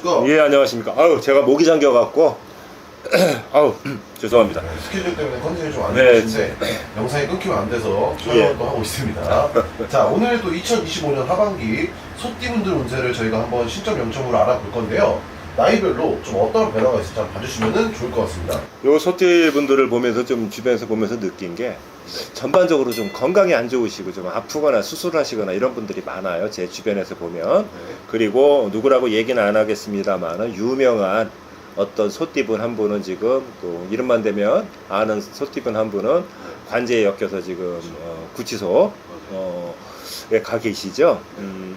안녕하십니까. 예 안녕하십니까. 아유 제가 목이 잠겨 갖고 아우 죄송합니다. 스케줄 때문에 컨디션이 좀 안 네. 좋으신데 영상이 끊기면 안 돼서 예. 촬영을 또 하고 있습니다. 자 오늘 또 2025년 하반기 소띠분들 운세를 저희가 한번 신점 영점으로 알아볼 건데요. 나이별로 좀 어떤 변화가 있을지 한번 봐주시면 좋을 것 같습니다. 요 소띠 분들을 보면서 좀 주변에서 보면서 느낀 게 전반적으로 좀 건강이 안 좋으시고 좀 아프거나 수술하시거나 이런 분들이 많아요. 제 주변에서 보면 그리고 누구라고 얘기는 안 하겠습니다만 유명한 어떤 소띠분 한 분은 지금 또 이름만 되면 아는 소띠분 한 분은 관제에 엮여서 지금 어, 구치소 어, 에가 계시죠. 음,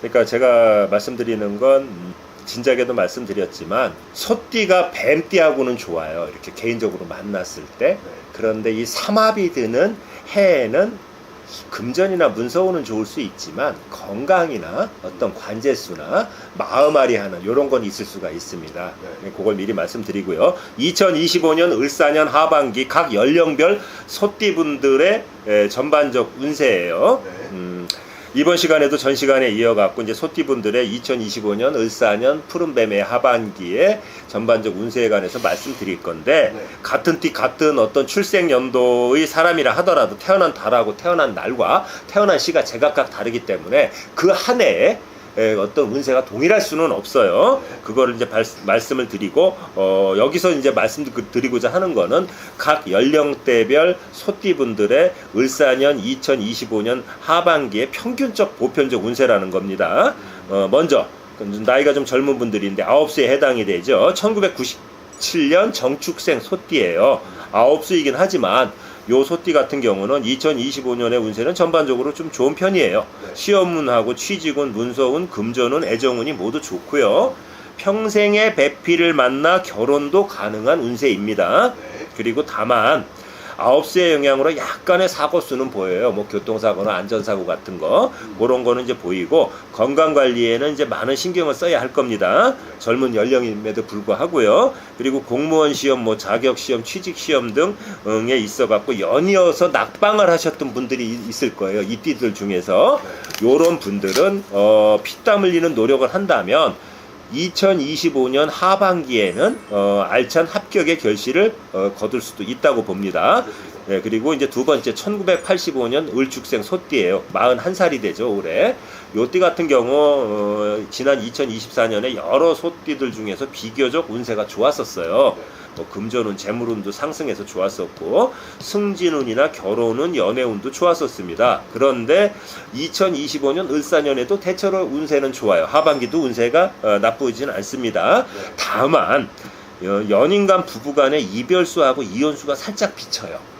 그러니까 제가 말씀드리는 건 음, 진작에도 말씀드렸지만 소띠가 뱀띠하고는 좋아요. 이렇게 개인적으로 만났을 때. 그런데 이 삼합이 드는 해에는 금전이나 문서우는 좋을 수 있지만 건강이나 어떤 관제수나 마음앓이 하는 이런 건 있을 수가 있습니다. 네. 그걸 미리 말씀드리고요. 2025년 을사년 하반기 각 연령별 소띠분들의 에, 전반적 운세예요. 네. 음, 이번 시간에도 전 시간에 이어갖고 이제 소띠분들의 2025년 을사년 푸른뱀의 하반기에 전반적 운세에 관해서 말씀드릴 건데 네. 같은 띠 같은 어떤 출생 연도의 사람이라 하더라도 태어난 달하고 태어난 날과 태어난 시가 제각각 다르기 때문에 그 한 해에 에, 어떤 운세가 동일할 수는 없어요. 그거를 이제 발- 말씀을 드리고 어, 여기서 이제 말씀드리고자 하는 거는 각 연령대별 소띠분들의 을사년 2025년 하반기의 평균적 보편적 운세라는 겁니다. 어, 먼저 나이가 좀 젊은 분들인데 9세에 해당이 되죠. 1997년 정축생 소띠예요. 9수이긴 하지만 요 소띠 같은 경우는 2025년의 운세는 전반적으로 좀 좋은 편이에요. 네. 시험운하고 취직운, 문서운, 금전운, 애정운이 모두 좋고요. 평생의 배필을 만나 결혼도 가능한 운세입니다. 네. 그리고 다만 아홉수의 영향으로 약간의 사고 수는 보여요. 뭐 교통사고나 안전사고 같은 거 그런 거는 이제 보이고 건강 관리에는 이제 많은 신경을 써야 할 겁니다. 젊은 연령임에도 불구하고요. 그리고 공무원 시험, 뭐 자격 시험, 취직 시험 등에 있어 갖고 연이어서 낙방을 하셨던 분들이 이- 있을 거예요. 이 띠들 중에서 요런 분들은 어, 피땀 흘리는 노력을 한다면 2025년 하반기에는 어, 알찬 합격의 결실을 어, 거둘 수도 있다고 봅니다. 네, 그리고 이제 두 번째 1985년 을축생 소띠예요. 41살이 되죠, 올해. 요띠 같은 경우 어, 지난 2024년에 여러 소띠들 중에서 비교적 운세가 좋았었어요. 뭐 금전운, 재물운도 상승해서 좋았었고 승진운이나 결혼운, 연애운도 좋았었습니다. 그런데 2025년 을사년에도 대체로 운세는 좋아요. 하반기도 운세가 어, 나쁘지는 않습니다. 다만 어, 연인 간 부부 간의 이별수하고 이혼수가 살짝 비쳐요.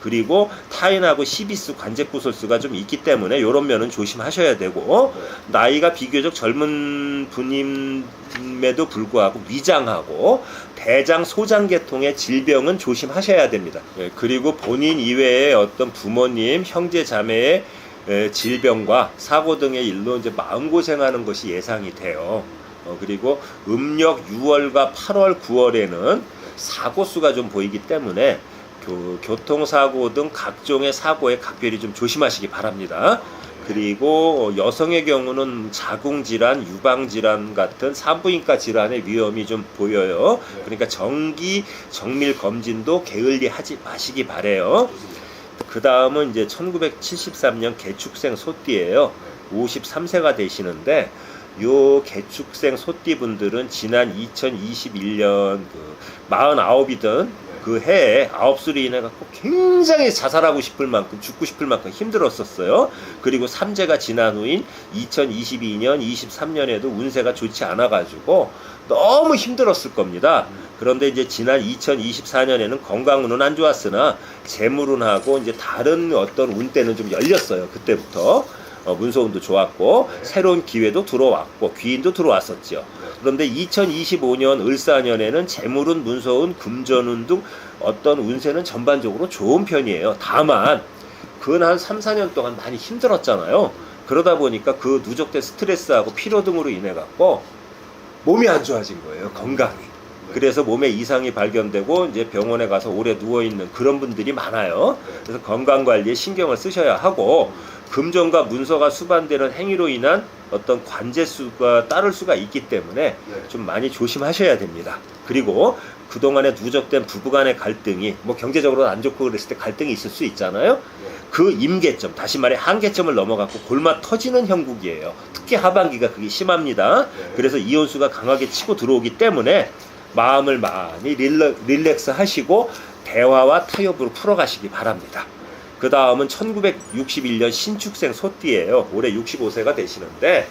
그리고 타인하고 시비수, 관제구설수가 좀 있기 때문에 이런 면은 조심하셔야 되고 나이가 비교적 젊은 분임에도 불구하고 위장하고 대장 소장 계통의 질병은 조심하셔야 됩니다. 예, 그리고 본인 이외의 어떤 부모님, 형제 자매의 에, 질병과 사고 등의 일로 이제 마음고생하는 것이 예상이 돼요. 어, 그리고 음력 6월과 8월, 9월에는 사고 수가 좀 보이기 때문에 교, 교통사고 등 각종의 사고에 각별히 좀 조심하시기 바랍니다. 그리고 여성의 경우는 자궁질환, 유방질환 같은 산부인과 질환의 위험이 좀 보여요. 그러니까 정기 정밀 검진도 게을리 하지 마시기 바래요. 그 다음은 이제 1973년 개축생 소띠예요. 53세가 되시는데 요 개축생 소띠 분들은 지난 2021년 그 49이던 그 해에 아홉수로 인해 갖고 굉장히 자살하고 싶을 만큼 죽고 싶을 만큼 힘들었었어요. 그리고 삼재가 지난 후인 2022년, 23년에도 운세가 좋지 않아 가지고 너무 힘들었을 겁니다. 그런데 이제 지난 2024년에는 건강운은 안 좋았으나 재물운하고 이제 다른 어떤 운대는 좀 열렸어요. 그때부터. 어, 문서운도 좋았고 새로운 기회도 들어왔고 귀인도 들어왔었죠. 그런데 2025년 을사년에는 재물운, 문서운, 금전운 등 어떤 운세는 전반적으로 좋은 편이에요. 다만 근한 3, 4년 동안 많이 힘들었잖아요. 그러다 보니까 그 누적된 스트레스하고 피로 등으로 인해 갖고 몸이 안 좋아진 거예요. 건강이. 그래서 몸에 이상이 발견되고 이제 병원에 가서 오래 누워 있는 그런 분들이 많아요. 그래서 건강 관리에 신경을 쓰셔야 하고 금전과 문서가 수반되는 행위로 인한 어떤 관제수가 따를 수가 있기 때문에 네. 좀 많이 조심하셔야 됩니다. 그리고 그동안에 누적된 부부간의 갈등이 뭐 경제적으로 안 좋고 그랬을 때 갈등이 있을 수 있잖아요. 네. 그 임계점, 다시 말해 한계점을 넘어갔고 골마 터지는 형국이에요. 특히 하반기가 그게 심합니다. 네. 그래서 이온수가 강하게 치고 들어오기 때문에 마음을 많이 릴렉스 하시고 대화와 타협으로 풀어가시기 바랍니다. 그 다음은 1961년 신축생 소띠예요. 올해 65세가 되시는데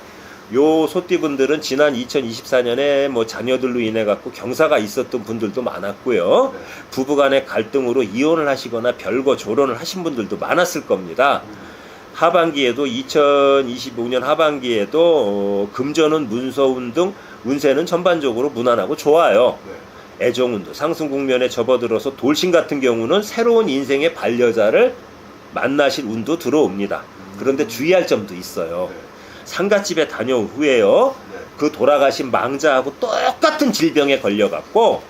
요 소띠분들은 지난 2024년에 뭐 자녀들로 인해 갖고 경사가 있었던 분들도 많았고요. 네. 부부간의 갈등으로 이혼을 하시거나 별거 조론을 하신 분들도 많았을 겁니다. 하반기에도 2025년 하반기에도 어, 금전운, 문서운 등 운세는 전반적으로 무난하고 좋아요. 네. 애정운도 상승 국면에 접어들어서 돌싱 같은 경우는 새로운 인생의 반려자를 만나실 운도 들어옵니다. 그런데 주의할 점도 있어요. 네. 상가집에 다녀온 후에요. 네. 그 돌아가신 망자하고 똑같은 질병에 걸려갖고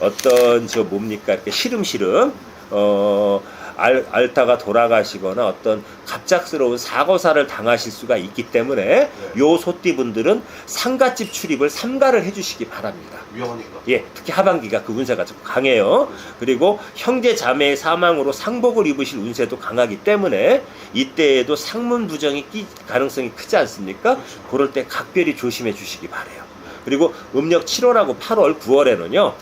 어떤 저 뭡니까 이렇게 시름시름 어 알, 앓다가 돌아가시거나 어떤 갑작스러운 사고사를 당하실 수가 있기 때문에 요 소띠분들은 상가집 출입을 삼가를 해주시기 바랍니다. 위험하니까. 예, 특히 하반기가 그 운세가 좀 강해요. 그리고 형제 자매의 사망으로 상복을 입으실 운세도 강하기 때문에 이때에도 상문 부정이 끼 가능성이 크지 않습니까? 그렇죠. 그럴 때 각별히 조심해 주시기 바래요. 그리고 음력 7월하고 8월, 9월에는요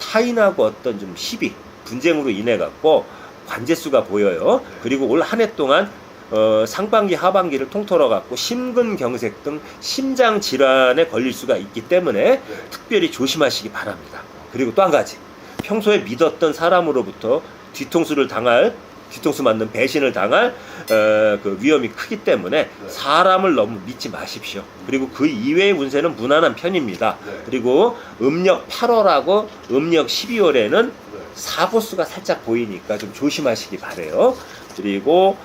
타인하고 어떤 좀 시비, 분쟁으로 인해 갖고 관제수가 보여요. 그리고 올 한 해 동안 어, 상반기, 하반기를 통틀어 갖고 심근경색 등 심장 질환에 걸릴 수가 있기 때문에 네. 특별히 조심하시기 바랍니다. 그리고 또 한 가지, 평소에 믿었던 사람으로부터 뒤통수를 당할 뒤통수 맞는 배신을 당할 어, 그 위험이 크기 때문에 네. 사람을 너무 믿지 마십시오. 그리고 그 이외의 운세는 무난한 편입니다. 네. 그리고 음력 8월하고 음력 12월에는 네. 사고수가 살짝 보이니까 좀 조심하시기 바래요. 그리고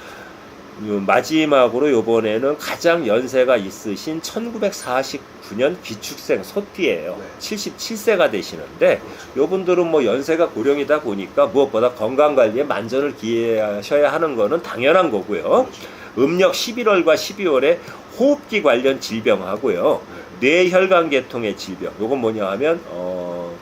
음, 마지막으로 요번에는 가장 연세가 있으신 1949년 기축생 소띠예요. 네. 77세가 되시는데. 요분들은 뭐 연세가 고령이다 보니까 무엇보다 건강 관리에 만전을 기해하셔야 하는 거는 당연한 거고요. 그렇죠. 음력 11월과 12월에 호흡기 관련 질병하고요. 뇌혈관 계통의 질병. 요건 뭐냐 하면 어,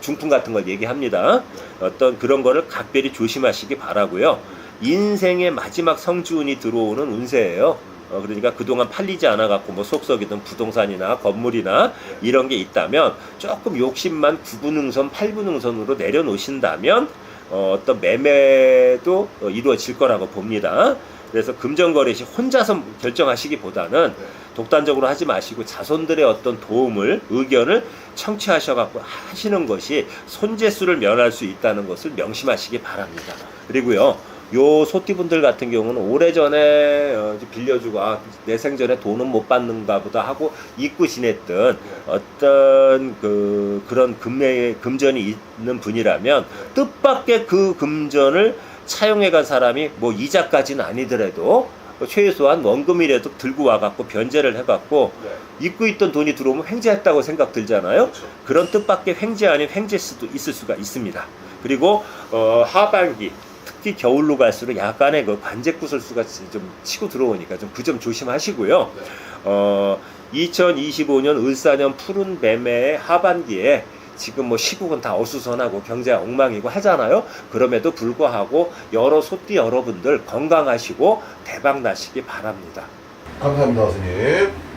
중풍 같은 걸 얘기합니다. 네. 어떤 그런 거를 각별히 조심하시기 바라고요. 인생의 마지막 성지운이 들어오는 운세예요. 어, 그러니까 그동안 팔리지 않아 갖고 뭐 속썩이던 부동산이나 건물이나 이런 게 있다면 조금 욕심만 9분응선, 8분응선으로 내려놓으신다면 어, 어떤 매매도 어, 이루어질 거라고 봅니다. 그래서 금전거래 시 혼자서 결정하시기보다는 네. 독단적으로 하지 마시고 자손들의 어떤 도움을 의견을 청취하셔갖고 하시는 것이 손재수를 면할 수 있다는 것을 명심하시기 바랍니다. 그리고요. 요 소띠분들 같은 경우는 오래전에 어, 빌려주고 아, 내 생전에 돈은 못 받는가 보다 하고 잊고 지냈던 어떤 그 그런 금매 금전이 있는 분이라면 뜻밖의 그 금전을 차용해 간 사람이 뭐 이자까지는 아니더라도 최소한 원금이라도 들고 와갖고 변제를 해갖고 네. 잊고 있던 돈이 들어오면 횡재했다고 생각 들잖아요. 그렇죠. 그런 뜻밖의 횡재 아닌 횡재 수도 있을 수가 있습니다. 그리고 어, 하반기 특히 겨울로 갈수록 약간의 그 관제 구설수가 좀 치고 들어오니까 좀 그 점 조심하시고요. 네. 어, 2025년 을사년 푸른 매매의 하반기에 지금 뭐 시국은 다 어수선하고 경제가 엉망이고 하잖아요. 그럼에도 불구하고 여러 소띠 여러분들 건강하시고 대박 나시기 바랍니다. 감사합니다, 선생님.